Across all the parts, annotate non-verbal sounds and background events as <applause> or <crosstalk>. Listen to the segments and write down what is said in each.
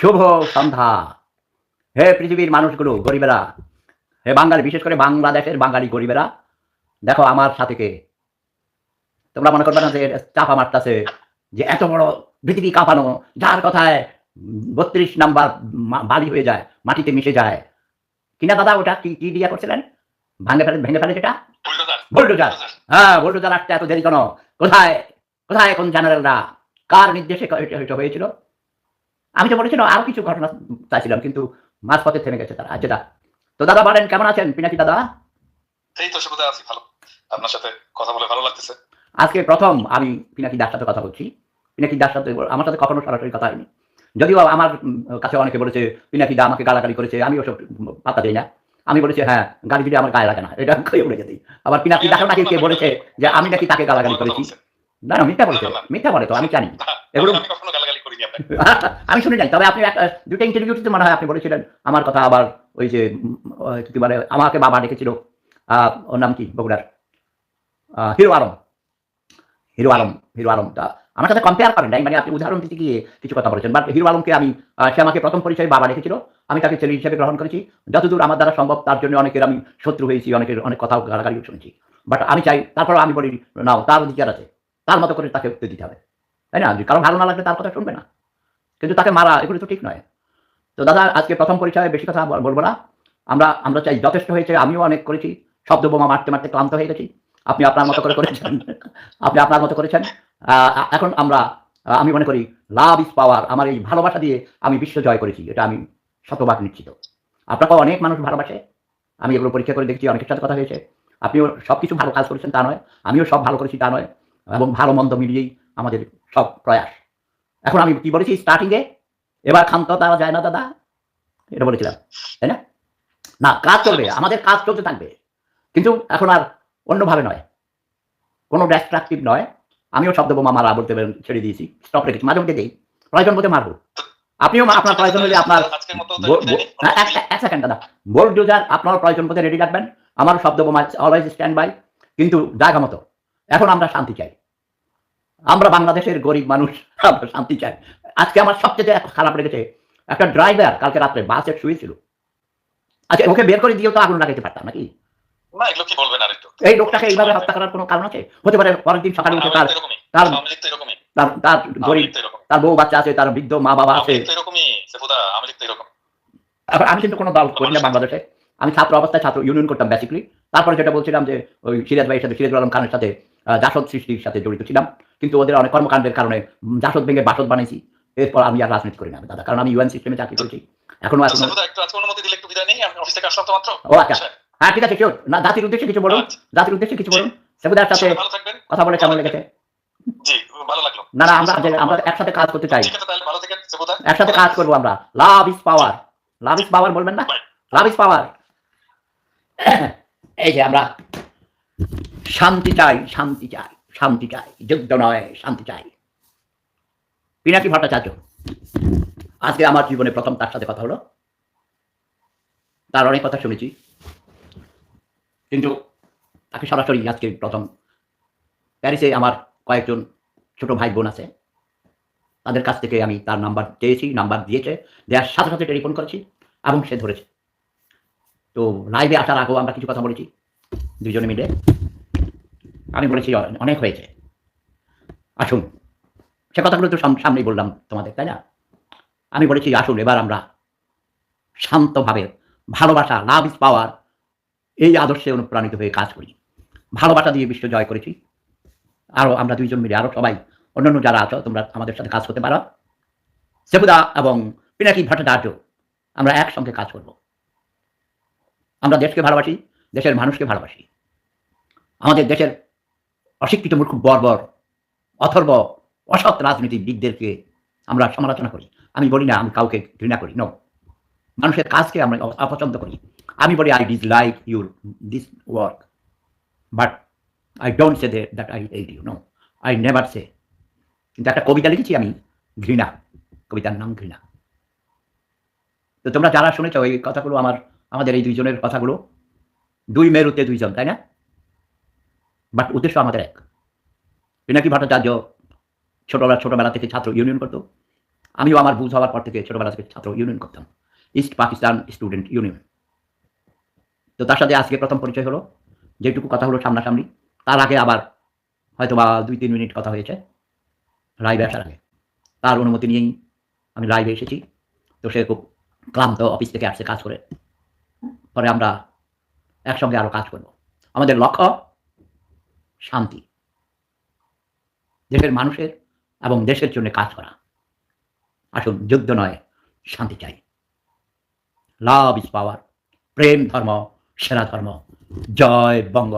শুভ সন্ধ্যা। হে পৃথিবীর মানুষগুলো গরিবেরা। হে বাঙালি বিশেষ করে বাংলাদেশের বাঙালি গরিবেরা। দেখো আমার সাথে কে? তোমরা মনে করবে না যে চাপা মারতাছে যে এত বড় পৃথিবী কাঁপানো যার কথায় বত্রিশ নাম্বার বালি হয়ে যায় মাটিতে মিশে যায়। কিনা দাদা ওটা কি কি দিয়া করছিলেন? ভাঙে ফেলে ভেঙে ফেলে সেটা? বুলডোজার হ্যাঁ বুলডোজার আসতে এত দেরি কেন? কোথায় কোথায় কোন জেনারেলরা কার নির্দেশে হয়েছিল? আমি তো বলেছিলাম আরও কিছু ঘটনা চাইছিলাম কিন্তু মাঝপথে থেমে গেছে তারা। যেটা তো দাদা বলেন কেমন আছেন? পিনাকি দাদা? এই তো সুবিধা আছি ভালো। আপনার সাথে কথা বলে ভালো লাগতেছে। আজকে প্রথম আমি পিনাকি দার সাথে কথা বলছি। পিনাকি দার সাথে আমার সাথে কখনো সরাসরি কথা হয়নি। যদিও আমার কাছে অনেকে বলেছে পিনাকি দা আমাকে গালাগালি করেছে আমি ওসব পাতা দিই না। আমি বলেছি হ্যাঁ গালি দিলে আমার গায়ে লাগে না এটা উড়ে যেতেই। আবার পিনাকি দাকে নাকি কে বলেছে যে আমি নাকি তাকে গালাগালি করেছি। না না মিথ্যা বলেছে মিথ্যা বলে তো আমি জানি। এগুলো- আমি কখনো গালাগালি করিনি আপনাকে। <laughs> আমি শুনে যাই তবে আপনি একটা দুটো ইন্টারভিউতে মনে হয় আপনি বলেছিলেন আমার কথা আবার ওই যে কি বলে আমাকে বাবা ডেকেছিল। ওর নাম কি? বগুড়ার। হিরো আলম। হিরো আলম হিরো আলম। তা আমার সাথে কম্পেয়ার করেন নাই। মানে আপনি উদাহরণ দিতে গিয়ে কিছু কথা বলেছেন। বাট হিরো আলমকে আমি সে আমাকে প্রথম পরিচয় বাবা ডেকেছিল। আমি তাকে ছেলে হিসেবে গ্রহণ করেছি। যতদূর আমার দ্বারা সম্ভব তার জন্য অনেকের আমি শত্রু হয়েছি অনেকের অনেক কথা গালাগালিও শুনেছি। বাট আমি চাই তারপর আমি বলি নাও তার অধিকার আছে। তার মতো করে তাকে উত্তর দিতে হবে। তাই না? কারণ ভালো না লাগলে তার কথা শুনবে না। কিন্তু তাকে মারা, এগুলো তো ঠিক নয়। তো দাদা, আজকে প্রথম পরিচয়ে বেশি কথা বলব না। আমরা আমরা চাই যথেষ্ট হয়েছে, আমিও অনেক করেছি। শব্দ বোমা মারতে মারতে ক্লান্ত হয়ে গেছি। আপনি আপনার মতো করে করেছেন। আপনি আপনার মতো করেছেন। এখন আমরা আমি মনে করি লাভ ইজ পাওয়ার আমার এই ভালোবাসা দিয়ে আমি বিশ্ব জয় করেছি। এটা আমি শতভাগ নিশ্চিত। আপনাকেও অনেক মানুষ ভালোবাসে। আমি এগুলো পরীক্ষা করে দেখছি, অনেকের সাথে কথা হয়েছে। আপনিও সব কিছু ভালো কাজ করেছেন, তা নয়। আমিও সব ভালো করেছি, তা নয়। এবং ভালো মন্দ মিলিয়েই আমাদের সব প্রয়াস। এখন আমি কি বলেছি? স্টার্টিংয়ে এবার ক্ষান্ত তারা যায় না দাদা এটা বলেছিলাম তাই না? না কাজ চলবে আমাদের কাজ চলতে থাকবে। কিন্তু এখন আর অন্যভাবে নয়। কোনো ডিস্ট্রাকটিভ নয়। আমিও শব্দ বোমা মারা বলতে ছেড়ে দিয়েছি। স্টপ রেখেছি মাঝে মধ্যে দেই। প্রয়োজন মধ্যে মারবো। আপনিও আপনার প্রয়োজন হলে আপনার হ্যাঁ, এক সেকেন্ড দাদা। বোল্ড ডোজার আপনার প্রয়োজন মধ্যে রেডি রাখবেন। আমার শব্দ বোমা অলওয়েজ স্ট্যান্ড বাই কিন্তু জায়গা মতো। এখন আমরা শান্তি চাই। আমরা বাংলাদেশের গরিব মানুষ আমরা শান্তি চাই। আজকে আমার সবচেয়ে খারাপ লেগেছে একটা ড্রাইভার কালকে রাত্রে বাসে শুয়েছিল। আচ্ছা ওকে বের করে দিয়েও তো আগুন লাগাইতে পারতাম নাকি? এই লোকটাকে এইভাবে হত্যা করার কোনো কারণ আছে? হতে পারে পরের দিন সকালে উঠে তার তার- গরিব তার বউ বাচ্চা আছে তার বৃদ্ধ মা বাবা আছে। আমি কিন্তু কোনো দল করি না বাংলাদেশে। আমি ছাত্র অবস্থায় ছাত্র ইউনিয়ন করতাম বেসিক্যালি তারপরে যেটা বলছিলাম যে ওই সিরাজ ভাইয়ের সাথে সিরাজুল আলম খানের সাথে জাসদ সৃষ্টির সাথে জড়িত ছিলাম। কিন্তু ওদের অনেক কর্মকাণ্ডের কারণে জাসদ ভেঙে বাসদ বানাইছি। এরপর আমি আর রাজনীতি করি না দাদা কারণ আমি ইউএন সিস্টেমে চাকরি করেছি। এখনও তো এখনও মাত্র। ও আচ্ছা। হ্যাঁ ঠিক আছে শিওর না জাতির উদ্দেশ্যে কিছু বলুন। আচ্ছা। জাতির উদ্দেশ্যে কিছু বলুন। সেবুদার সাথে কথা বলে কেমন লেগেছে? জি ভালো লাগল। না না আমরা আমরা একসাথে কাজ করতে চাই। একসাথে কাজ করব আমরা। Love is power love is power বলবেন না? লাভ ইজ পাওয়ার এই যে আমরা শান্তি চাই শান্তি চাই শান্তি চাই, যুদ্ধ নয়, শান্তি চাই। পিনাকি ভট্টাচার্য, আজকে আমার জীবনে প্রথম তার সাথে কথা হলো। তার অনেক কথা শুনেছি। কিন্তু তাকে সরাসরি আজকে প্রথম প্যারিসে আমার কয়েকজন ছোট ভাই বোন আছে। তাদের কাছ থেকে আমি তার নাম্বার চেয়েছি, নাম্বার দিয়েছে, দেওয়ার সাথে সাথে টেলিফোন করেছি এবং সে ধরেছে। তো লাইভে আসার আগেও আমরা কিছু কথা বলেছি, দুজনে মিলে। আমি বলেছি অনেক হয়েছে। আসুন, সে কথাগুলো তো সামনেই বললাম তোমাদের, তাই না? আমি বলেছি, আসুন, এবার আমরা শান্তভাবে ভালোবাসা লাভ ইজ পাওয়ার এই আদর্শে অনুপ্রাণিত হয়ে কাজ করি। ভালোবাসা দিয়ে বিশ্ব জয় করেছি। আরও আমরা দুইজন মিলে আরও সবাই, অন্যান্য যারা আছো, তোমরা আমাদের সাথে কাজ করতে পারো। সেবুদা এবং পিনাকি ভট্টাচার্য, আমরা একসঙ্গে কাজ করব। আমরা দেশকে ভালোবাসি, দেশের মানুষকে ভালোবাসি। আমাদের দেশের অশিক্ষিত মূর্খ, বর্বর, অথর্ব, অসৎ রাজনীতিবিদদেরকে আমরা সমালোচনা করি। আমি বলি না, আমি কাউকে ঘৃণা করি নো মানুষের কাজকে আমরা অপছন্দ করি। আমি বলি I dislike your this work but I don't say that I hate you no I never say কিন্তু একটা কবিতা লিখেছি আমি, ঘৃণা। কবিতার নাম ঘৃণা। তো তোমরা যারা শুনেছ এই কথাগুলো, আমার, আমাদের এই দুইজনের কথাগুলো, দুই মেরুতে দুইজন, তাই না? বাট উদ্দেশ্য আমাদের এক। পিনাকি ভট্টাচার্য ছোটবেলা ছোটবেলা থেকে ছাত্র ইউনিয়ন করতো। আমিও আমার বুঝ হওয়ার পর থেকে ছোটবেলা থেকে ছাত্র ইউনিয়ন করতাম। ইস্ট পাকিস্তান স্টুডেন্ট ইউনিয়ন তো তার সাথে আজকে প্রথম পরিচয় হলো। যেটুকু কথা হলো সামনাসামনি। তার আগে আবার হয়তো বা দুই তিন মিনিট কথা হয়েছে। লাইভে আসার আগে। তার অনুমতি নিয়েই আমি লাইভে এসেছি। তো সে খুব ক্লান্ত অফিস থেকে আসছে কাজ করে। পরে আমরা একসঙ্গে আরও কাজ করব। আমাদের লক্ষ্য শান্তি। দেশের মানুষের এবং দেশের জন্য কাজ করা। আসুন, যুদ্ধ নয়, শান্তি চাই। লাভ ইজ পাওয়ার প্রেম ধর্ম সেরা ধর্ম, জয় বঙ্গ,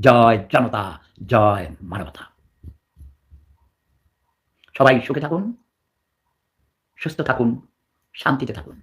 জয় জনতা, জয় মানবতা। সবাই সুখে থাকুন, সুস্থ থাকুন, শান্তিতে থাকুন।